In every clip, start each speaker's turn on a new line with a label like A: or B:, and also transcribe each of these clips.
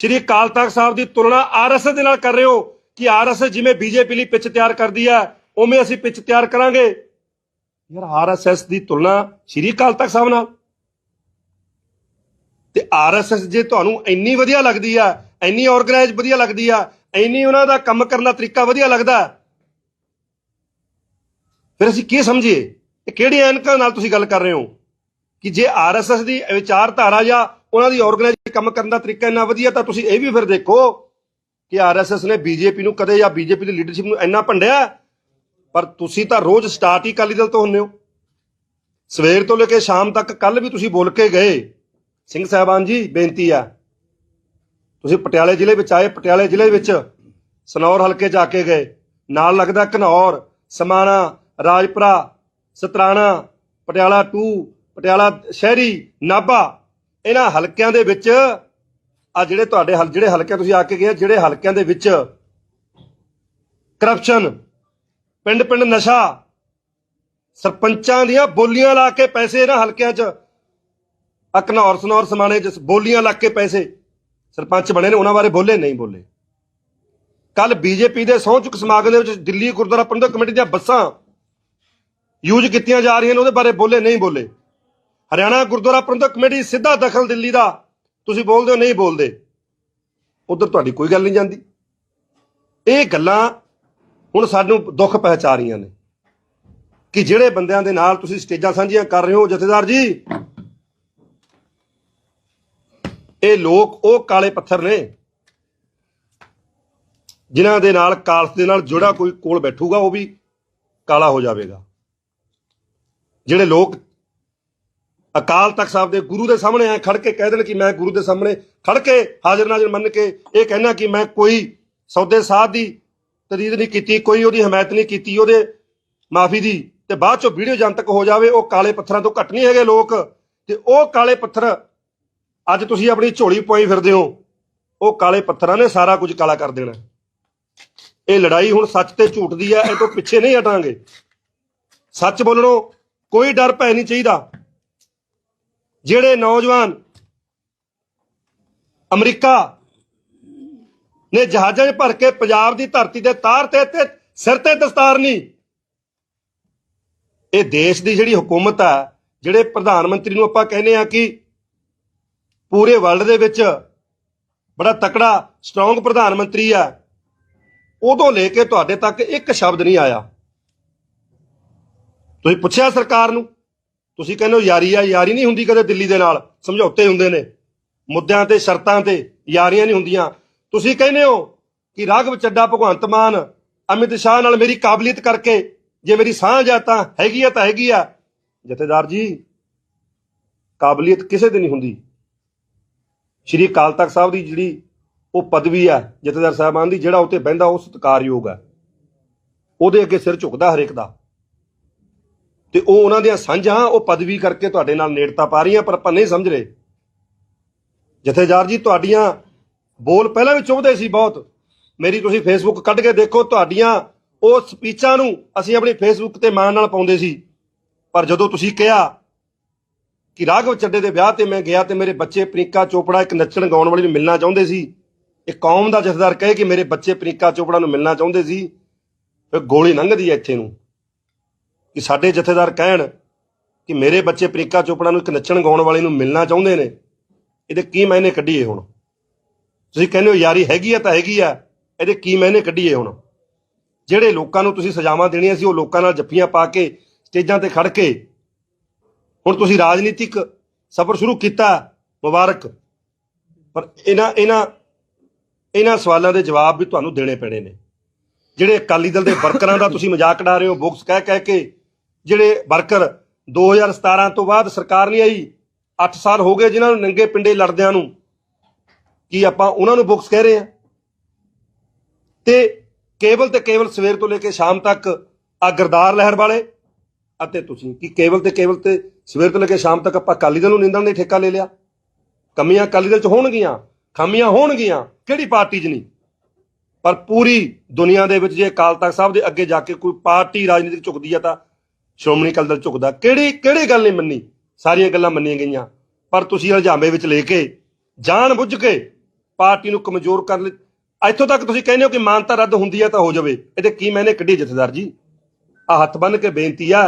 A: ਸ਼੍ਰੀ ਅਕਾਲ ਤਖਤ ਸਾਹਿਬ ਦੀ ਤੁਲਨਾ ਆਰਐਸਐਸ ਦੇ ਨਾਲ ਕਰ ਰਹੇ ਹੋ ਕਿ ਆਰਐਸਐਸ ਜਿਵੇਂ ਬੀਜੇਪੀ ਲਈ ਪਿੱਚ ਤਿਆਰ ਕਰਦੀ ਹੈ, ਉਵੇਂ ਅਸੀਂ ਪਿੱਚ ਤਿਆਰ ਕਰਾਂਗੇ। ਯਾਰ ਆਰਐਸਐਸ ਦੀ ਤੁਲਨਾ ਸ਼੍ਰੀ ਅਕਾਲ ਤਖਤ ਸਾਹਿਬ ਨਾਲ। ਤੇ ਆਰਐਸਐਸ ਜੇ ਤੁਹਾਨੂੰ ਇੰਨੀ ਵਧੀਆ ਲੱਗਦੀ ਆ, ਇੰਨੀ ਆਰਗੇਨਾਈਜ਼ ਵਧੀਆ ਲੱਗਦੀ ਆ, ਇੰਨੀ ਉਹਨਾਂ ਦਾ ਕੰਮ ਕਰਨ ਦਾ ਤਰੀਕਾ ਵਧੀਆ ਲੱਗਦਾ, ਫਿਰ ਅਸੀਂ ਕੀ ਸਮਝੀਏ? ਇਹ ਕਿਹੜੀ ਐਨਕਾਂ ਨਾਲ ਤੁਸੀਂ ਗੱਲ ਕਰ ਰਹੇ ਹੋ? ਕਿ ਜੇ ਆਰਐਸਐਸ ਦੀ ਵਿਚਾਰਧਾਰਾ ਜਾਂ ਉਹਨਾਂ ਦੀ ਆਰਗੇਨਾਈਜ਼ ਕੰਮ ਕਰਨ ਦਾ ਤਰੀਕਾ ਇੰਨਾ ਵਧੀਆ, ਤਾਂ ਤੁਸੀਂ ਇਹ ਵੀ ਫਿਰ ਦੇਖੋ ਕਿ ਆਰਐਸਐਸ ਨੇ ਬੀਜੇਪੀ ਨੂੰ ਕਦੇ ਜਾਂ ਬੀਜੇਪੀ ਦੀ ਲੀਡਰਸ਼ਿਪ ਨੂੰ ਇੰਨਾ ਭੰਡਿਆ, ਪਰ ਤੁਸੀਂ ਤਾਂ ਰੋਜ਼ ਸਟਾਰਟ ਹੀ ਅਕਾਲੀ ਦਲ ਤੋਂ ਹੁੰਨੇ ਹੋ। ਸਵੇਰ ਤੋਂ ਲੈ ਕੇ ਸ਼ਾਮ ਤੱਕ ਕੱਲ ਵੀ ਤੁਸੀਂ ਬੋਲ ਕੇ ਗਏ। ਸਿੰਘ ਸਾਹਿਬਾਨ ਜੀ, ਬੇਨਤੀ ਆ। ਤੁਸੀਂ ਪਟਿਆਲੇ ਜ਼ਿਲ੍ਹੇ ਵਿੱਚ ਆਏ, ਪਟਿਆਲੇ ਜ਼ਿਲ੍ਹੇ ਵਿੱਚ ਸਨੌਰ ਹਲਕੇ ਜਾ ਕੇ ਗਏ। ਨਾਲ ਲੱਗਦਾ ਘਨੌਰ, ਸਮਾਣਾ, ਰਾਜਪੁਰਾ, ਸਤਰਾਣਾ, ਪਟਿਆਲਾ 2 ਪਟਿਆਲਾ ਸ਼ਹਿਰੀ, ਨਾਭਾ ਇਹਨਾਂ ਹਲਕਿਆਂ ਦੇ ਵਿੱਚ ਆ ਜਿਹੜੇ ਤੁਹਾਡੇ ਹਲ, ਜਿਹੜੇ ਹਲਕੇ ਤੁਸੀਂ ਆ ਕੇ ਗਏ, ਜਿਹੜੇ ਹਲਕਿਆਂ ਦੇ ਵਿੱਚ ਕਰਪਸ਼ਨ ਪਿੰਡ ਪਿੰਡ ਨਸ਼ਾ, ਸਰਪੰਚਾਂ ਦੀਆਂ ਬੋਲੀਆਂ ਲਾ ਕੇ ਪੈਸੇ ਇਹਨਾਂ ਹਲਕਿਆਂ 'ਚ ਅਕਨੌਰ ਸਨੌਰ ਸਮਾਣੇ 'ਚ ਬੋਲੀਆਂ ਲਾ ਕੇ ਪੈਸੇ ਸਰਪੰਚ ਬਣੇ ਨੇ, ਉਹਨਾਂ ਬਾਰੇ ਬੋਲੇ, ਨਹੀਂ ਬੋਲੇ। ਕੱਲ ਬੀਜੇਪੀ ਦੇ ਸਹੁੰ ਚੁੱਕ ਸਮਾਗਮ ਦੇ ਵਿੱਚ ਦਿੱਲੀ ਗੁਰਦੁਆਰਾ ਪ੍ਰਬੰਧਕ ਕਮੇਟੀ ਦੀਆਂ ਬੱਸਾਂ ਯੂਜ਼ ਕੀਤੀਆਂ ਜਾ ਰਹੀਆਂ ਨੇ, ਉਹਦੇ ਬਾਰੇ ਬੋਲੇ, ਨਹੀਂ ਬੋਲੇ। ਹਰਿਆਣਾ ਗੁਰਦੁਆਰਾ ਪ੍ਰਬੰਧਕ ਕਮੇਟੀ ਸਿੱਧਾ ਦਖਲ ਦਿੱਲੀ ਦਾ। ਤੁਸੀਂ ਬੋਲਦੇ ਹੋ, ਨਹੀਂ ਬੋਲਦੇ। ਉਧਰ ਤੁਹਾਡੀ ਕੋਈ ਗੱਲ ਨਹੀਂ ਜਾਂਦੀ। ਇਹ ਗੱਲਾਂ ਹੁਣ ਸਾਨੂੰ ਦੁੱਖ ਪਹਿਚਾ ਰਹੀਆਂ ਨੇ ਕਿ ਜਿਹੜੇ ਬੰਦਿਆਂ ਦੇ ਨਾਲ ਤੁਸੀਂ ਸਟੇਜਾਂ ਸਾਂਝੀਆਂ ਕਰ ਰਹੇ ਹੋ, ਜਥੇਦਾਰ ਜੀ। ਇਹ ਲੋਕ ਉਹ ਕਾਲੇ ਪੱਥਰ ਨੇ ਜਿਨ੍ਹਾਂ ਦੇ ਨਾਲ ਕਾਲਸ ਦੇ ਨਾਲ ਜਿਹੜਾ ਕੋਈ ਕੋਲ ਬੈਠੂਗਾ, ਉਹ ਵੀ ਕਾਲਾ ਹੋ ਜਾਵੇਗਾ। ਜਿਹੜੇ ਲੋਕ ਅਕਾਲ ਤਖਤ ਸਾਹਿਬ ਦੇ ਗੁਰੂ ਦੇ ਸਾਹਮਣੇ ਐ ਖੜ ਕੇ ਕਹਿ ਦੇਣ ਕਿ ਮੈਂ ਗੁਰੂ ਦੇ ਸਾਹਮਣੇ ਖੜ ਕੇ ਹਾਜ਼ਰ ਨਾਜ਼ਰ ਮੰਨ ਕੇ ਇਹ ਕਹਿਣਾ ਕਿ ਮੈਂ ਕੋਈ ਸੌਦੇ ਸਾਧ ਦੀ ਤਰੀਦ ਨਹੀਂ ਕੀਤੀ, ਕੋਈ ਉਹਦੀ ਹਮਾਇਤ ਨਹੀਂ ਕੀਤੀ, ਉਹਦੇ ਮਾਫੀ ਦੀ। ਤੇ ਬਾਅਦ ਚੋਂ ਵੀਡੀਓ ਜਨਤਕ ਹੋ ਜਾਵੇ, ਉਹ ਕਾਲੇ ਪੱਥਰਾਂ ਤੋਂ ਘੱਟ ਨਹੀਂ ਹੈਗੇ ਲੋਕ। ਤੇ ਉਹ ਕਾਲੇ ਪੱਥਰ ਅੱਜ ਤੁਸੀਂ ਆਪਣੀ ਝੋਲੀ ਪਵਾਈ ਫਿਰਦੇ ਹੋ, ਉਹ ਕਾਲੇ ਪੱਥਰਾਂ ਨੇ ਸਾਰਾ ਕੁਝ ਕਾਲਾ ਕਰ ਦੇਣਾ। ਇਹ ਲੜਾਈ ਹੁਣ ਸੱਚ ਤੇ ਝੂਠ ਦੀ ਹੈ, ਇਹ ਤੋਂ ਪਿੱਛੇ ਨਹੀਂ ਹਟਾਂਗੇ। ਸੱਚ ਬੋਲਣੋਂ ਕੋਈ ਡਰ ਭੈ ਨਹੀਂ ਚਾਹੀਦਾ। ਜਿਹੜੇ ਨੌਜਵਾਨ ਅਮਰੀਕਾ ਨੇ ਜਹਾਜ਼ਾਂ 'ਚ ਭਰ ਕੇ ਪੰਜਾਬ ਦੀ ਧਰਤੀ ਤੇ ਤਾਰ ਤੇ ਤੇ ਸਿਰ ਤੇ ਦਸਤਾਰ ਨਹੀਂ ਇਹ ਦੇਸ਼ ਦੀ ਜਿਹੜੀ ਹਕੂਮਤ ਆ, ਜਿਹੜੇ ਪ੍ਰਧਾਨ ਮੰਤਰੀ ਨੂੰ ਆਪਾਂ ਕਹਿੰਦੇ ਆ ਕਿ ਪੂਰੇ ਵਰਲਡ ਦੇ ਵਿੱਚ ਬੜਾ ਤਕੜਾ ਸਟਰੋਂਗ ਪ੍ਰਧਾਨ ਮੰਤਰੀ ਆ, ਉਦੋਂ ਲੈ ਕੇ ਤੁਹਾਡੇ ਤੱਕ ਇੱਕ ਸ਼ਬਦ ਨਹੀਂ ਆਇਆ। ਤੁਸੀਂ ਪੁੱਛਿਆ ਸਰਕਾਰ ਨੂੰ? ਤੁਸੀਂ ਕਹਿੰਦੇ ਹੋ ਯਾਰੀ ਆ, ਯਾਰੀ ਨਹੀਂ ਹੁੰਦੀ ਕਦੇ ਦਿੱਲੀ ਦੇ ਨਾਲ, ਸਮਝੌਤੇ ਹੁੰਦੇ ਨੇ। ਮੁੱਦਿਆਂ ਤੇ, ਸ਼ਰਤਾਂ ਤੇ ਯਾਰੀਆਂ ਨਹੀਂ ਹੁੰਦੀਆਂ। ਤੁਸੀਂ ਕਹਿੰਦੇ ਹੋ ਕਿ ਰਾਘਵ ਚੱਡਾ, ਭਗਵੰਤ ਮਾਨ, ਅਮਿਤ ਸ਼ਾਹ ਨਾਲ ਮੇਰੀ ਕਾਬਲੀਅਤ ਕਰਕੇ ਜੇ ਮੇਰੀ ਸਾਂਝ ਆ ਤਾਂ ਹੈਗੀ ਆ ਤਾਂ ਹੈਗੀ ਆ। ਜਥੇਦਾਰ ਜੀ, ਕਾਬਲੀਅਤ ਕਿਸੇ ਦੀ ਨਹੀਂ ਹੁੰਦੀ। ਸ਼੍ਰੀ ਅਕਾਲ ਤਖਤ ਸਾਹਿਬ ਦੀ ਜਿਹੜੀ ਉਹ ਪਦਵੀ ਆ, ਜਥੇਦਾਰ ਸਾਹਿਬਾਨ ਦੀ, ਜਿਹੜਾ ਉੱਤੇ ਬਹਿੰਦਾ, ਉਹ ਸਤਿਕਾਰਯੋਗ ਆ। ਉਹਦੇ ਅੱਗੇ ਸਿਰ ਝੁਕਦਾ ਹਰੇਕ ਦਾ। ਤੇ ਉਹ ਉਹਨਾਂ ਦੀਆਂ ਸਾਂਝਾਂ, ਉਹ ਪਦਵੀ ਕਰਕੇ ਤੁਹਾਡੇ ਨਾਲ ਨੇੜਤਾ ਪਾ ਰਹੀਆਂ, ਪਰ ਆਪਾਂ ਨਹੀਂ ਸਮਝ ਰਹੇ। ਜਥੇਦਾਰ ਜੀ, ਤੁਹਾਡੀਆਂ ਬੋਲ ਪਹਿਲਾਂ ਵੀ ਚੁਭਦੇ ਸੀ ਬਹੁਤ। ਮੇਰੀ ਤੁਸੀਂ ਫੇਸਬੁੱਕ ਕੱਢ ਕੇ ਦੇਖੋ, ਤੁਹਾਡੀਆਂ ਉਹ ਸਪੀਚਾਂ ਨੂੰ ਅਸੀਂ ਆਪਣੀ ਫੇਸਬੁੱਕ ਤੇ ਮਾਣ ਨਾਲ ਪਾਉਂਦੇ ਸੀ। ਪਰ ਜਦੋਂ ਤੁਸੀਂ ਕਿਹਾ ਕਿ ਰਾਘਵ ਚੱਡੇ ਦੇ ਵਿਆਹ ਤੇ ਮੈਂ ਗਿਆ ਤੇ ਮੇਰੇ ਬੱਚੇ ਪ੍ਰਿੰਕਾ ਚੋਪੜਾ ਇੱਕ ਨੱਚਣ ਗਾਉਣ ਵਾਲੀ ਨੂੰ ਮਿਲਣਾ ਚਾਹੁੰਦੇ ਸੀ, ਇਹ ਕੌਮ ਦਾ ਜਥੇਦਾਰ ਕਹੇ ਕਿ ਮੇਰੇ ਬੱਚੇ ਪ੍ਰਿੰਕਾ ਚੋਪੜਾ ਨੂੰ ਮਿਲਣਾ ਚਾਹੁੰਦੇ ਸੀ, ਫਿਰ ਗੋਲੀ ਲੰਘਦੀ ਹੈ ਇੱਥੇ ਨੂੰ। ਕਿ ਸਾਡੇ ਜਥੇਦਾਰ ਕਹਿਣ ਕਿ ਮੇਰੇ ਬੱਚੇ ਪ੍ਰਿੰਕਾ ਚੋਪੜਾ ਨੂੰ ਇੱਕ ਨੱਚਣ ਗਾਉਣ ਵਾਲੇ ਨੂੰ ਮਿਲਣਾ ਚਾਹੁੰਦੇ ਨੇ, ਇਹਦੇ ਕੀ ਮਾਇਨੇ ਕੱਢੀਏ ਹੁਣ? ਤੁਸੀਂ ਕਹਿੰਦੇ ਹੋ ਯਾਰੀ ਹੈਗੀ ਆ ਤਾਂ ਹੈਗੀ ਆ, ਇਹਦੇ ਕੀ ਮਾਇਨੇ ਕੱਢੀਏ ਹੁਣ? ਜਿਹੜੇ ਲੋਕਾਂ ਨੂੰ ਤੁਸੀਂ ਸਜ਼ਾਵਾਂ ਦੇਣੀਆਂ ਸੀ, ਉਹ ਲੋਕਾਂ ਨਾਲ ਜੱਫੀਆਂ ਪਾ ਕੇ, ਸਟੇਜਾਂ ਤੇ ਖੜ ਕੇ, ਹੁਣ ਤੁਸੀਂ ਰਾਜਨੀਤਿਕ ਸਫ਼ਰ ਸ਼ੁਰੂ ਕੀਤਾ, ਮੁਬਾਰਕ। ਪਰ ਇਹਨਾਂ ਇਹਨਾਂ ਇਹਨਾਂ ਸਵਾਲਾਂ ਦੇ ਜਵਾਬ ਵੀ ਤੁਹਾਨੂੰ ਦੇਣੇ ਪੈਣੇ ਨੇ। ਜਿਹੜੇ ਅਕਾਲੀ ਦਲ ਦੇ ਵਰਕਰਾਂ ਦਾ ਤੁਸੀਂ ਮਜ਼ਾਕ ਉਡਾ ਰਹੇ ਹੋ, ਬੁਕਸ ਕਹਿ ਕਹਿ ਕੇ ਜਿਹੜੇ ਵਰਕਰ 2017 ਤੋਂ ਬਾਅਦ ਸਰਕਾਰ ਨਹੀਂ ਆਈ 8 ਸਾਲ ਹੋ ਗਏ ਜਿਨ੍ਹਾਂ ਨੂੰ ਨੰਗੇ ਪਿੰਡੇ ਲੜਦਿਆਂ ਨੂੰ। ਕੀ ਆਪਾਂ ਉਹਨਾਂ ਨੂੰ ਬੁਕਸ ਕਹਿ ਰਹੇ ਆ ਤੇ ਕੇਵਲ ਤੇ ਕੇਵਲ ਸਵੇਰ ਤੋਂ ਲੈ ਕੇ ਸ਼ਾਮ ਤੱਕ ਆ ਗਰਦਾਰ ਲਹਿਰ ਵਾਲੇ ਅਤੇ ਤੁਸੀਂ ਕਿ ਕੇਵਲ ਤੇ ਕੇਵਲ ਤੇ ਸਵੇਰ ਤੋਂ ਲੈ ਕੇ ਸ਼ਾਮ ਤੱਕ ਆਪਾਂ ਅਕਾਲੀ ਦਲ ਨੂੰ ਨਿੰਦਣ ਦੇ ਠੇਕਾ ਲੈ ਲਿਆ? ਕਮੀਆਂ ਅਕਾਲੀ ਦਲ ਚ ਹੋਣਗੀਆਂ, ਖਾਮੀਆਂ ਹੋਣਗੀਆਂ, ਕਿਹੜੀ ਪਾਰਟੀ 'ਚ ਨਹੀਂ? ਪਰ ਪੂਰੀ ਦੁਨੀਆ ਦੇ ਵਿੱਚ ਜੇ ਅਕਾਲ ਤਖਤ ਸਾਹਿਬ ਦੇ ਅੱਗੇ ਜਾ ਕੇ ਕੋਈ ਪਾਰਟੀ ਰਾਜਨੀਤਿਕ ਝੁਕਦੀ ਆ ਤਾਂ ਸ਼੍ਰੋਮਣੀ ਅਕਾਲੀ ਦਲ ਝੁਕਦਾ, ਕਿਹੜੀ ਕਿਹੜੀ ਗੱਲ ਨਹੀਂ ਮੰਨੀ? ਸਾਰੀਆਂ ਗੱਲਾਂ ਮੰਨੀਆਂ ਗਈਆਂ। ਪਰ ਤੁਸੀਂ ਹਲਜਾਮੇ ਵਿੱਚ ਲੈ ਕੇ, ਜਾਣ ਬੁੱਝ ਕੇ ਪਾਰਟੀ ਨੂੰ ਕਮਜ਼ੋਰ ਕਰਨ ਲਈ, ਇੱਥੋਂ ਤੱਕ ਤੁਸੀਂ ਕਹਿੰਦੇ ਹੋ ਕਿ ਮਾਨਤਾ ਰੱਦ ਹੁੰਦੀ ਹੈ ਤਾਂ ਹੋ ਜਾਵੇ। ਇਹਦੇ ਕੀ ਮੈਨੇ ਕੱਢੀ ਜਥੇਦਾਰ ਜੀ? ਆ ਹੱਥ ਬੰਨ ਕੇ ਬੇਨਤੀ ਆ।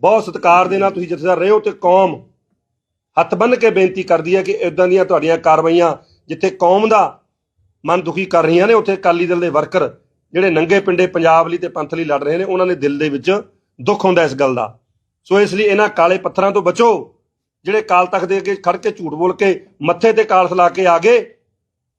A: ਬਹੁਤ ਸਤਿਕਾਰ ਦੇ ਨਾਲ ਤੁਸੀਂ ਜਥੇਦਾਰ ਰਹੇ ਹੋ ਤੇ ਕੌਮ ਹੱਥ ਬੰਨ ਕੇ ਬੇਨਤੀ ਕਰਦੀ ਹੈ ਕਿ ਇਦਾਂ ਦੀਆਂ ਤੁਹਾਡੀਆਂ ਕਾਰਵਾਈਆਂ ਜਿੱਥੇ ਕੌਮ ਦਾ ਮਨ ਦੁਖੀ ਕਰ ਰਹੀਆਂ ਨੇ, ਉੱਥੇ ਅਕਾਲੀ ਦਲ ਦੇ ਵਰਕਰ ਜਿਹੜੇ ਨੰਗੇ ਪਿੰਡੇ ਪੰਜਾਬ ਲਈ ਤੇ ਪੰਥ ਲਈ ਲੜ ਰਹੇ ਨੇ, ਉਹਨਾਂ ਦੇ ਦਿਲ ਦੇ ਵਿੱਚ ਦੁੱਖ ਹੁੰਦਾ ਇਸ ਗੱਲ ਦਾ। ਸੋ ਇਸ ਲਈ ਇਹਨਾਂ ਕਾਲੇ ਪੱਥਰਾਂ ਤੋਂ ਬਚੋ, ਜਿਹੜੇ ਕਾਲ ਤਖਤ ਦੇ ਅੱਗੇ ਖੜ ਕੇ ਝੂਠ ਬੋਲ ਕੇ ਮੱਥੇ ਤੇ ਕਾਲਸ ਲਾ ਕੇ ਆ ਗਏ,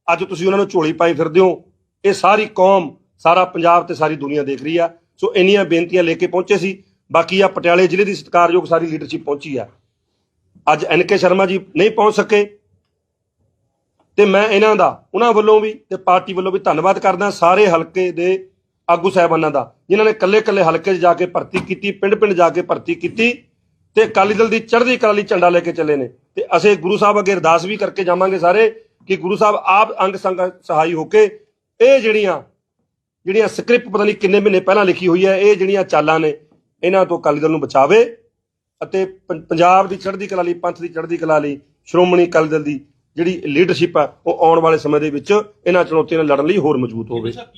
A: ਅੱਜ ਤੁਸੀਂ ਉਹਨਾਂ ਨੂੰ ਝੋਲੀ ਪਾਈ ਫਿਰਦੇ ਹੋ। ਇਹ ਸਾਰੀ ਕੌਮ, ਸਾਰਾ ਪੰਜਾਬ ਤੇ ਸਾਰੀ ਦੁਨੀਆ ਦੇਖ ਰਹੀ ਆ। ਸੋ ਇੰਨੀਆਂ ਬੇਨਤੀਆਂ ਲੈ ਕੇ ਪਹੁੰਚੇ ਸੀ। ਬਾਕੀ ਆ ਪਟਿਆਲੇ ਜ਼ਿਲ੍ਹੇ ਦੀ ਸਤਿਕਾਰਯੋਗ ਸਾਰੀ ਲੀਡਰਸ਼ਿਪ ਪਹੁੰਚੀ ਆ। ਅੱਜ ਐਨ ਕੇ ਸ਼ਰਮਾ ਜੀ ਨਹੀਂ ਪਹੁੰਚ ਸਕੇ। ਤੇ ਮੈਂ ਇਹਨਾਂ ਦਾ, ਉਹਨਾਂ ਵੱਲੋਂ ਵੀ ਤੇ ਪਾਰਟੀ ਵੱਲੋਂ ਵੀ ਧੰਨਵਾਦ ਕਰਦਾ ਸਾਰੇ ਹਲਕੇ ਦੇ ਆਗੂ ਸਾਹਿਬਾਨਾਂ ਦਾ, ਜਿਨ੍ਹਾਂ ਨੇ ਕੱਲੇ-ਕੱਲੇ ਹਲਕੇ 'ਚ ਜਾ ਕੇ ਭਰਤੀ ਕੀਤੀ, ਪਿੰਡ-ਪਿੰਡ ਜਾ ਕੇ ਭਰਤੀ ਕੀਤੀ ਤੇ ਅਕਾਲੀ ਦਲ ਦੀ ਚੜ੍ਹਦੀ ਕਲਾ ਲਈ ਝੰਡਾ ਲੈ ਕੇ ਚੱਲੇ ਨੇ। ਤੇ ਅਸੀਂ ਗੁਰੂ ਸਾਹਿਬ ਅੱਗੇ ਅਰਦਾਸ ਵੀ ਕਰਕੇ ਜਾਵਾਂਗੇ ਸਾਰੇ ਕਿ ਗੁਰੂ ਸਾਹਿਬ ਆਪ ਅੰਗ ਸੰਗ ਸਹਾਈ ਹੋ ਕੇ ਇਹ ਜਿਹੜੀਆਂ ਜਿਹੜੀਆਂ ਸਕ੍ਰਿਪਟ ਪਤਾ ਨਹੀਂ ਕਿੰਨੇ ਮਹੀਨੇ ਪਹਿਲਾਂ ਲਿਖੀ ਹੋਈ ਹੈ, ਇਹ ਜਿਹੜੀਆਂ ਚਾਲਾਂ ਨੇ, ਇਹਨਾਂ ਤੋਂ ਅਕਾਲੀ ਦਲ ਨੂੰ ਬਚਾਵੇ ਅਤੇ ਪੰਜਾਬ ਦੀ ਚੜ੍ਹਦੀ ਕਲਾ ਲਈ, ਪੰਥ ਦੀ ਚੜ੍ਹਦੀ ਕਲਾ ਲਈ ਸ਼੍ਰੋਮਣੀ ਅਕਾਲੀ ਦਲ ਦੀ ਜਿਹੜੀ ਲੀਡਰਸ਼ਿਪ ਹੈ ਉਹ ਆਉਣ ਵਾਲੇ ਸਮੇਂ ਦੇ ਵਿੱਚ ਇਹਨਾਂ ਚੁਣੌਤੀਆਂ ਨਾਲ ਲੜਨ ਲਈ ਹੋਰ ਮਜ਼ਬੂਤ ਹੋਵੇ।